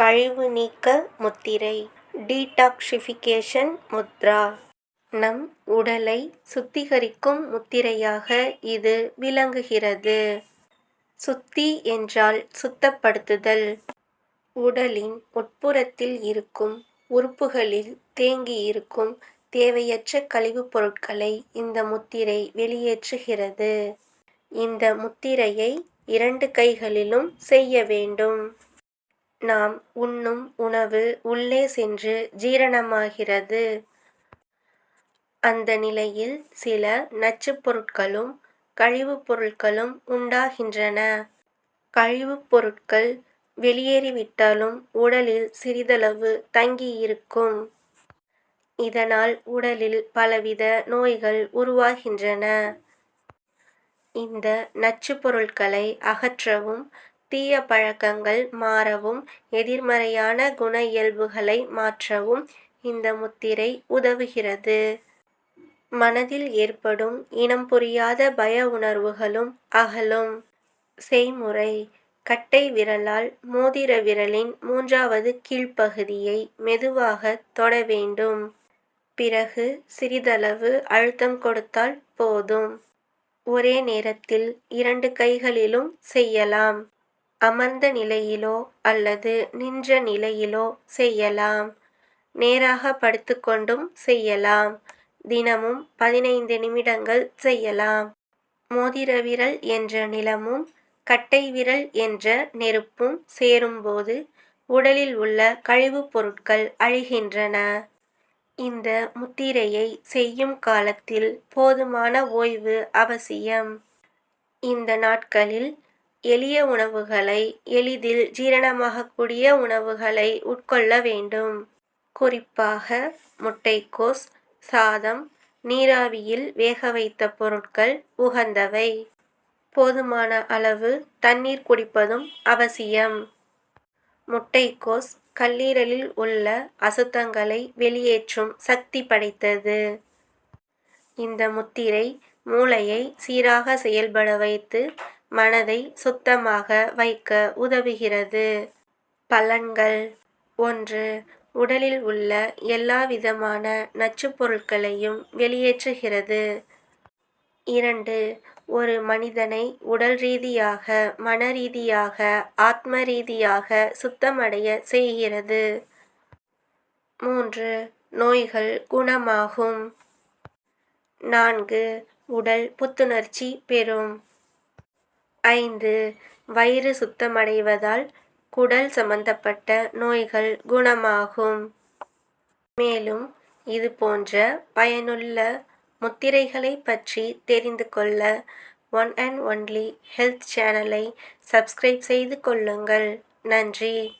கழிவு நீக்க முத்திரை டீடாக்ஸிஃபிகேஷன் முத்ரா நம் உடலை சுத்திகரிக்கும் முத்திரையாக இது விளங்குகிறது. சுத்தி என்றால் சுத்தப்படுத்துதல். உடலின் உட்புறத்தில் இருக்கும் உறுப்புகளில் தேங்கியிருக்கும் தேவையற்ற கழிவுப் பொருட்களை இந்த முத்திரை வெளியேற்றுகிறது. இந்த முத்திரையை இரண்டு கைகளிலும் செய்ய வேண்டும். நாம் உண்ணும் உணவு உள்ளே சென்று ஜீரணமாகிறது. அந்த நிலையில் சில நச்சுப் பொருட்களும் கழிவுப் பொருட்களும் உண்டாகின்றன. கழிவுப் பொருட்கள் வெளியேறிவிட்டாலும் உடலில் சிறிதளவு தங்கியிருக்கும். இதனால் உடலில் பலவித நோய்கள் உருவாகின்றன. இந்த நச்சுப் பொருட்களை அகற்றவும் தீய பழக்கங்கள் மாறவும் எதிர்மறையான குண இயல்புகளை மாற்றவும் இந்த முத்திரை உதவுகிறது. மனதில் ஏற்படும் இனம் புரியாத பய உணர்வுகளும் அகலும். செய்முறை கட்டை விரலால் மோதிர விரலின் மூன்றாவது கீழ்ப்பகுதியை மெதுவாகத் தொட வேண்டும். பிறகு சிறிதளவு அழுத்தம் கொடுத்தால் போதும். ஒரே நேரத்தில் இரண்டு கைகளிலும் செய்யலாம். அமர்ந்த நிலையிலோ அல்லது நின்ற நிலையிலோ செய்யலாம். நேராக படுத்துக்கொண்டும் செய்யலாம். தினமும் பதினைந்து நிமிடங்கள் செய்யலாம். மோதிர விரல் என்ற நிலமும் கட்டை விரல் என்ற நெருப்பும் சேரும்போது உடலில் உள்ள கழிவுப் பொருட்கள் அழிகின்றன. இந்த முத்திரையை செய்யும் காலத்தில் போதுமான ஓய்வு அவசியம். இந்த நாட்களில் எளிய உணவுகளை எளிதில் ஜீரணமாகக்கூடிய உணவுகளை உட்கொள்ள வேண்டும். குறிப்பாக முட்டைக்கோஸ் சாதம் நீராவியில் வேக வைத்த பொருட்கள் உகந்தவை. போதுமான அளவு தண்ணீர் குடிப்பதும் அவசியம். முட்டைக்கோஸ் கல்லீரலில் உள்ள அசுத்தங்களை வெளியேற்றும் சக்தி படைத்தது. இந்த முத்திரை மூளையை சீராக செயல்பட வைத்து மனதை சுத்தமாக வைக்க உதவுகிறது. பலன்கள் ஒன்று. உடலில் உள்ள எல்லாவிதமான நச்சுப் பொருட்களையும் வெளியேற்றுகிறது. இரண்டு. ஒரு மனிதனை உடல் ரீதியாக மனரீதியாக ஆத்ம ரீதியாக சுத்தமடைய செய்கிறது. மூன்று. நோய்கள் குணமாகும். நான்கு. உடல் புத்துணர்ச்சி பெறும். ஐந்து. வயிறு சுத்தமடைவதால் குடல் சம்பந்தப்பட்ட நோய்கள் குணமாகும். மேலும் இது போன்ற பயனுள்ள முத்திரைகளைப் பற்றி தெரிந்து கொள்ள ஒன் அண்ட் ஒன்லி ஹெல்த் சேனலை சப்ஸ்கிரைப் செய்து கொள்ளுங்கள். நன்றி.